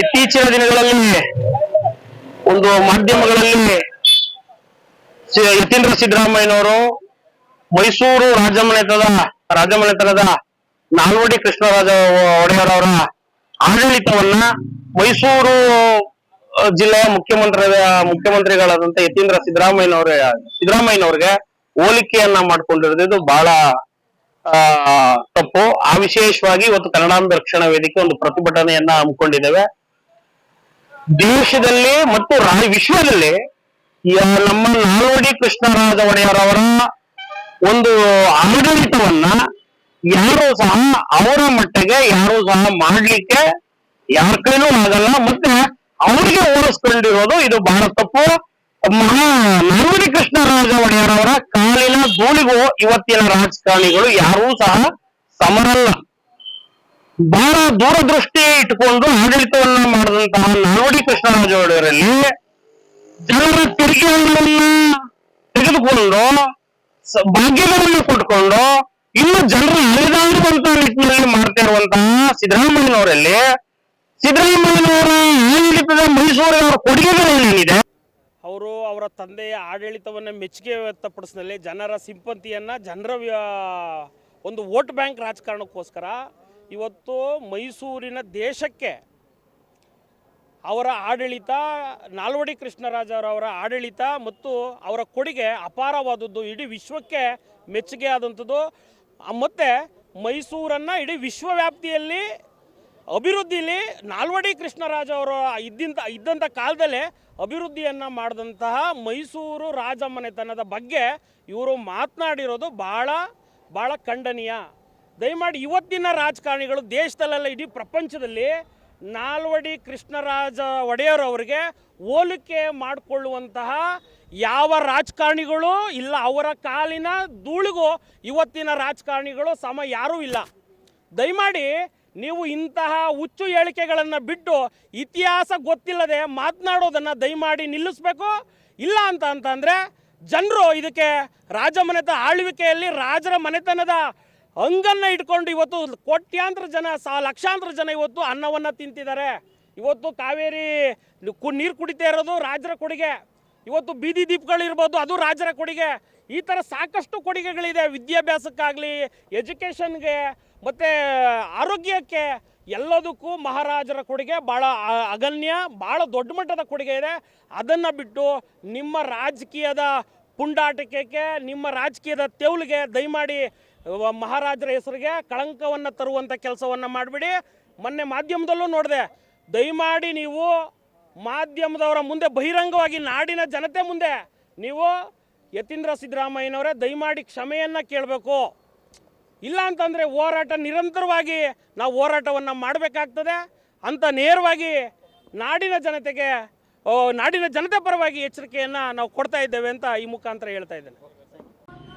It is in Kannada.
ಇತ್ತೀಚಿನ ದಿನಗಳಲ್ಲಿ ಒಂದು ಮಾಧ್ಯಮಗಳಲ್ಲಿ ಯತೀಂದ್ರ ಸಿದ್ದರಾಮಯ್ಯನವರು ಮೈಸೂರು ರಾಜಮನೆತನದ ರಾಜಮನೆತನದ ನಾಲ್ವಡಿ ಕೃಷ್ಣರಾಜ ಒಡೆಯರ್ ಅವರ ಆಡಳಿತವನ್ನ ಮೈಸೂರು ಜಿಲ್ಲೆಯ ಮುಖ್ಯಮಂತ್ರಿ ಮುಖ್ಯಮಂತ್ರಿಗಳಾದಂತ ಯತೀಂದ್ರ ಸಿದ್ದರಾಮಯ್ಯನವರ, ಸಿದ್ದರಾಮಯ್ಯನವ್ರಿಗೆ ಹೋಲಿಕೆಯನ್ನ ಮಾಡ್ಕೊಂಡಿರೋದು ಬಹಳ ತಪ್ಪು. ಆ ವಿಶೇಷವಾಗಿ ಇವತ್ತು ಕನ್ನಡಾಂಬ ರಕ್ಷಣಾ ವೇದಿಕೆ ಒಂದು ಪ್ರತಿಭಟನೆಯನ್ನ ಹಮ್ಮಿಕೊಂಡಿದ್ದೇವೆ. ದೇಶದಲ್ಲಿ ಮತ್ತು ರಾ- ವಿಶ್ವದಲ್ಲಿ ನಮ್ಮ ನಾಲ್ವಡಿ ಕೃಷ್ಣರಾಜ ಅವರ ಒಂದು ಆಡಳಿತವನ್ನ ಯಾರು ಸಹ ಅವರ ಮಟ್ಟಿಗೆ, ಯಾರು ಸಹ ಮಾಡ್ಲಿಕ್ಕೆ ಯಾರ ಕೈಲೂ ಆಗಲ್ಲ. ಮತ್ತೆ ಅವರಿಗೆ ಹೋಲಿಸ್ಕೊಂಡಿರೋದು ಇದು ಬಹಳ ತಪ್ಪು. ಮಹಾ ನಾಲ್ವಡಿ ಕೃಷ್ಣರಾಜ ಒಡೆಯರ್ ಅವರ ಕಾಲಿನ ಧೂಳಿಗೂ ಇವತ್ತಿನ ರಾಜಕಾರಣಿಗಳು ಯಾರೂ ಸಹ ಸಮರಲ್ಲ. ಬಹಳ ದೂರದೃಷ್ಟಿ ಇಟ್ಕೊಂಡು ಆಡಳಿತವನ್ನ ಮಾಡಿದಂತಹ ನಾಲ್ವಡಿ ಕೃಷ್ಣರಾಜ ಒಡೆಯರಲ್ಲಿ ಜನರ ತೆರಿಗೆಗಳನ್ನ ತೆಗೆದುಕೊಂಡು ಭಾಗ್ಯಗಳನ್ನು ಕೊಟ್ಕೊಂಡು ಇನ್ನು ಜನರು ಅಲೆದಾಡುವಂತ ನಿಟ್ಟಿನಲ್ಲಿ ಮಾಡ್ತಾ ಇರುವಂತಹ ಸಿದ್ದರಾಮಯ್ಯನವರಲ್ಲಿ ಸಿದ್ದರಾಮಯ್ಯನವರ ಆಡಳಿತದ ಮೈಸೂರಿನವರ ಕೊಡುಗೆಗಳೇನಿದೆ? ಅವರು ಅವರ ತಂದೆಯ ಆಡಳಿತವನ್ನು ಮೆಚ್ಚುಗೆ ವ್ಯಕ್ತಪಡಿಸಿದಲ್ಲಿ ಜನರ ಸಿಂಪತಿಯನ್ನು ಜನರ ಒಂದು ವೋಟ್ ಬ್ಯಾಂಕ್ ರಾಜಕಾರಣಕ್ಕೋಸ್ಕರ ಇವತ್ತು ಮೈಸೂರಿನ ದೇಶಕ್ಕೆ ಅವರ ಆಡಳಿತ, ನಾಲ್ವಡಿ ಕೃಷ್ಣರಾಜರವರ ಆಡಳಿತ ಮತ್ತು ಅವರ ಕೊಡುಗೆ ಅಪಾರವಾದದ್ದು. ಇಡೀ ವಿಶ್ವಕ್ಕೆ ಮೆಚ್ಚುಗೆ ಆದಂಥದ್ದು. ಮತ್ತು ಮೈಸೂರನ್ನು ಇಡೀ ವಿಶ್ವವ್ಯಾಪ್ತಿಯಲ್ಲಿ, ಅಭಿವೃದ್ಧಿಲಿ ನಾಲ್ವಡಿ ಕೃಷ್ಣರಾಜ ಅವರು ಇದ್ದಂಥ ಇದ್ದಂಥ ಕಾಲದಲ್ಲೇ ಅಭಿವೃದ್ಧಿಯನ್ನು ಮಾಡಿದಂತಹ ಮೈಸೂರು ರಾಜಮನೆತನದ ಬಗ್ಗೆ ಇವರು ಮಾತನಾಡಿರೋದು ಭಾಳ ಭಾಳ ಖಂಡನೀಯ. ದಯಮಾಡಿ ಇವತ್ತಿನ ರಾಜಕಾರಣಿಗಳು ದೇಶದಲ್ಲೆಲ್ಲ ಇಡೀ ಪ್ರಪಂಚದಲ್ಲಿ ನಾಲ್ವಡಿ ಕೃಷ್ಣರಾಜ ಒಡೆಯರ್ ಅವರಿಗೆ ಹೋಲಿಕೆ ಮಾಡಿಕೊಳ್ಳುವಂತಹ ಯಾವ ರಾಜಕಾರಣಿಗಳು ಇಲ್ಲ, ಅವರ ಕಾಲಿನ ಧೂಳಿಗೂ ಇವತ್ತಿನ ರಾಜಕಾರಣಿಗಳು ಸಮ ಯಾರೂ ಇಲ್ಲ. ದಯಮಾಡಿ ನೀವು ಇಂತಹ ಹುಚ್ಚು ಹೇಳಿಕೆಗಳನ್ನು ಬಿಟ್ಟು ಇತಿಹಾಸ ಗೊತ್ತಿಲ್ಲದೆ ಮಾತನಾಡೋದನ್ನು ದಯಮಾಡಿ ನಿಲ್ಲಿಸ್ಬೇಕು. ಇಲ್ಲ ಅಂತ ಅಂತಂದರೆ ಜನರು ಇದಕ್ಕೆ ರಾಜಮನೆತ ಆಳ್ವಿಕೆಯಲ್ಲಿ ರಾಜರ ಮನೆತನದ ಹಂಗನ್ನು ಇಟ್ಕೊಂಡು ಇವತ್ತು ಕೋಟ್ಯಾಂತರ ಜನ ಲಕ್ಷಾಂತರ ಜನ ಇವತ್ತು ಅನ್ನವನ್ನು ತಿಂತಿದ್ದಾರೆ. ಇವತ್ತು ಕಾವೇರಿ ನೀರು ಕುಡಿತಾ ಇರೋದು ರಾಜರ ಕೊಡುಗೆ. ಇವತ್ತು ಬೀದಿ ದೀಪಗಳಿರ್ಬೋದು ಅದು ರಾಜರ ಕೊಡುಗೆ. ಈ ಥರ ಸಾಕಷ್ಟು ಕೊಡುಗೆಗಳಿದೆ ವಿದ್ಯಾಭ್ಯಾಸಕ್ಕಾಗಲಿ, ಎಜುಕೇಷನ್ಗೆ, ಮತ್ತು ಆರೋಗ್ಯಕ್ಕೆ. ಎಲ್ಲದಕ್ಕೂ ಮಹಾರಾಜರ ಕೊಡುಗೆ ಭಾಳ ಅಗನ್ಯ ಭಾಳ ದೊಡ್ಡ ಮಟ್ಟದ ಕೊಡುಗೆ ಇದೆ. ಅದನ್ನು ಬಿಟ್ಟು ನಿಮ್ಮ ರಾಜಕೀಯದ ಪುಂಡಾಟಿಕೆಗೆ, ನಿಮ್ಮ ರಾಜಕೀಯದ ತೆವಲಿಗೆ ದಯಮಾಡಿ ಮಹಾರಾಜರ ಹೆಸರಿಗೆ ಕಳಂಕವನ್ನು ತರುವಂಥ ಕೆಲಸವನ್ನು ಮಾಡಿಬಿಡಿ. ಮೊನ್ನೆ ಮಾಧ್ಯಮದಲ್ಲೂ ನೋಡಿದೆ, ದಯಮಾಡಿ ನೀವು ಮಾಧ್ಯಮದವರ ಮುಂದೆ ಬಹಿರಂಗವಾಗಿ ನಾಡಿನ ಜನತೆ ಮುಂದೆ ನೀವು ಯತೀಂದ್ರ ಸಿದ್ದರಾಮಯ್ಯನವರೇ ದಯಮಾಡಿ ಕ್ಷಮೆಯನ್ನು ಕೇಳಬೇಕು. ಇಲ್ಲ ಅಂತಂದರೆ ಹೋರಾಟ ನಿರಂತರವಾಗಿ ನಾವು ಹೋರಾಟವನ್ನು ಮಾಡಬೇಕಾಗ್ತದೆ. ಅಂತ ನೇರವಾಗಿ ನಾಡಿನ ಜನತೆಗೆ ನಾಡಿನ ಜನತೆ ಪರವಾಗಿ ಎಚ್ಚರಿಕೆಯನ್ನು ನಾವು ಕೊಡ್ತಾ ಇದ್ದೇವೆ ಅಂತ ಈ ಮುಖಾಂತರ ಹೇಳ್ತಾ ಇದ್ದೇನೆ.